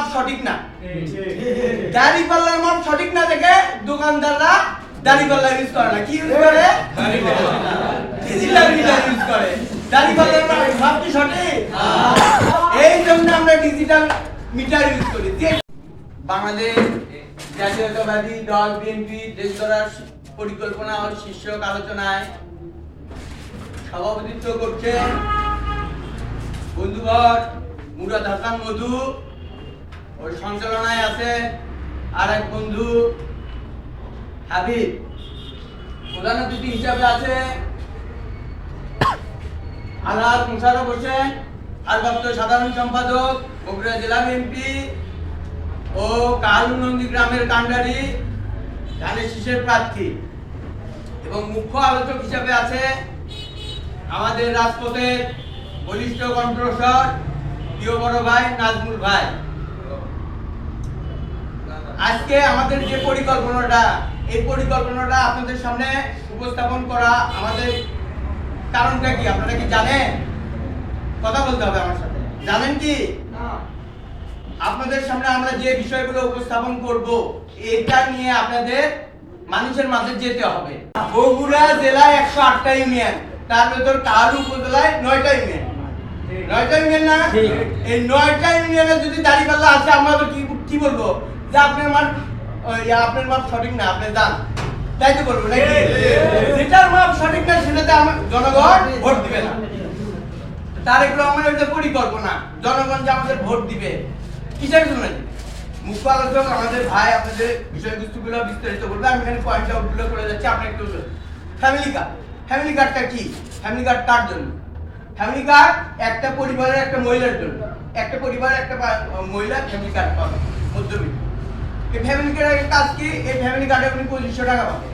মাপ সঠিক না? দাড়ি পাল্লার মাপ সঠিক না দেখে দোকানদাররা দাড়ি পাল্লা ইউজ করে না। কি ইউজ করে? ডিজিটাল ইউজ করে। দাড়ি পাল্লার মাপ কি সঠিক? এই জন্য আমরা ডিজিটাল মিটার ইউজ করি। বাংলাদেশ জাতীয়তাবাদী দল বিএনপি দেশ গড়ার পরিকল্পনা ও শীর্ষক আলোচনায় সভাপতিত্ব করছেন বন্ধুবর মুরাদ হাসান মধু। ওর সঞ্চালনায় আছে আর এক বন্ধু, হাবিব। প্রধান অতিথি হিসাবে আছে আলহাজ মুশারফ হোসেন ভারপ্রাপ্ত সাধারণ সম্পাদক, বগুড়া জেলা বিএনপি ও কালুনন্দী গ্রামের কান্ডারি ধানের শীষের প্রার্থী। এবং মুখ্য আলোচক হিসাবে আছে আমাদের রাজপথের বলিষ্ঠ কণ্ঠস্বর, প্রিয় বড় ভাই নাজমুল ভাই। আজকে আমাদের যে পরিকল্পনাটা এই পরিকল্পনাটা আপনাদের সামনে উপস্থাপন করা আমাদের কারণটা কি? আপনারা কি জানেন? কথা বলতে হবে আমার সাথে। জানেন কি? আপনাদের সামনে আমরা যে বিষয়গুলো উপস্থাপন করব এটা নিয়ে আপনাদের মানুষের মাঝে যেতে হবে। বগুড়া জেলায় একশো আটটা ইউনিয়ন তার ভেতর কাহারু উপজেলায় নয়টা ইউনিয়ন। নয়টা ইউনিয়ন না? এই নয়টা ইউনিয়নে যদি দাঁড়িপাল্লা আছে আমরা তো কি কি বলব? যে আপনার মাপ ওই, আপনার মাপ সঠিক না আপনি যান। তাই তো বলব নাকি? যেটার মাপ সঠিক না সেটাতে আমার জনগণ ভোট দিবে না। তারেক রহমানের যে পরিকল্পনা জনগণ যে আমাদের ভোট দিবে কিসের জন্য? মুখ্য আলোচক আমাদের ভাই আপনাদের বিষয়বস্তুগুলো বিস্তারিত বলবে আমি এখানে পয়েন্ট আউটগুলো করে যাচ্ছি আপনি একটু ফ্যামিলি কার্ড ফ্যামিলি কার্ডটা কি? ফ্যামিলি কার্ড কার জন্য? ফ্যামিলি কার্ড একটা পরিবারের একটা মহিলার জন্য। একটা পরিবারের একটা মহিলা ফ্যামিলি কার্ড পাবে মধ্যবিত্ত। এই ফ্যামিলি কার্ডের কাজ কি? এই ফ্যামিলি কার্ডে উনি পঁচিশশো টাকা পাবে।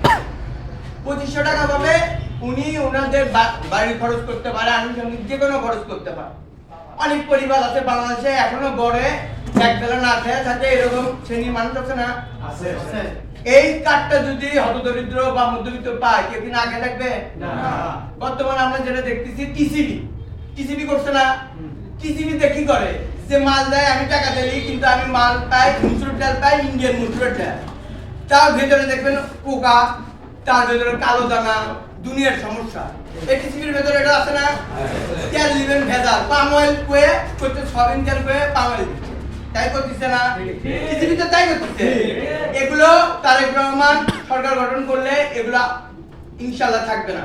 পঁচিশশো টাকা পাবে উনি ওনাদের বাড়ির খরচ করতে পারে আনুষঙ্গিক যে কোনো খরচ করতে পারে। অনেক পরিবার আছে বাংলাদেশে এখনও গড়ে এক বেলা না খেয়ে থাকে এরকম শ্রেণির মানুষ আছে না? আছে এই কার্ডটা যদি হতদরিদ্র বা মধ্যবিত্ত পায় কেউ কি না আগে থাকবে? বর্তমানে আমরা যেটা দেখতেছি টিসিবি টিসিবি করছে না। টিসিবিতে কি করে? যে মাল দেয়, আমি টাকা দিই কিন্তু আমি মাল পাই, মুসুর ডাল পাই, ইন্ডিয়ান মুসুর ডাল। তার ভেতরে দেখবেন পোকা, তার ভেতরে কালো দানা, দুনিয়ার সমস্যা। এই টিসিবির ভেতরে এটা আছে না? তেল দিবেন ভেজাল। পাম অয়েল কুয়ে করতে সয়াবিন তেল কুয়ে, পাম অয়েল তাই করতেছে না? টিসিবি তো তাই করতেছে। এগুলো তারেক রহমান সরকার গঠন করলে এগুলো ইনশাল্লাহ থাকবে না।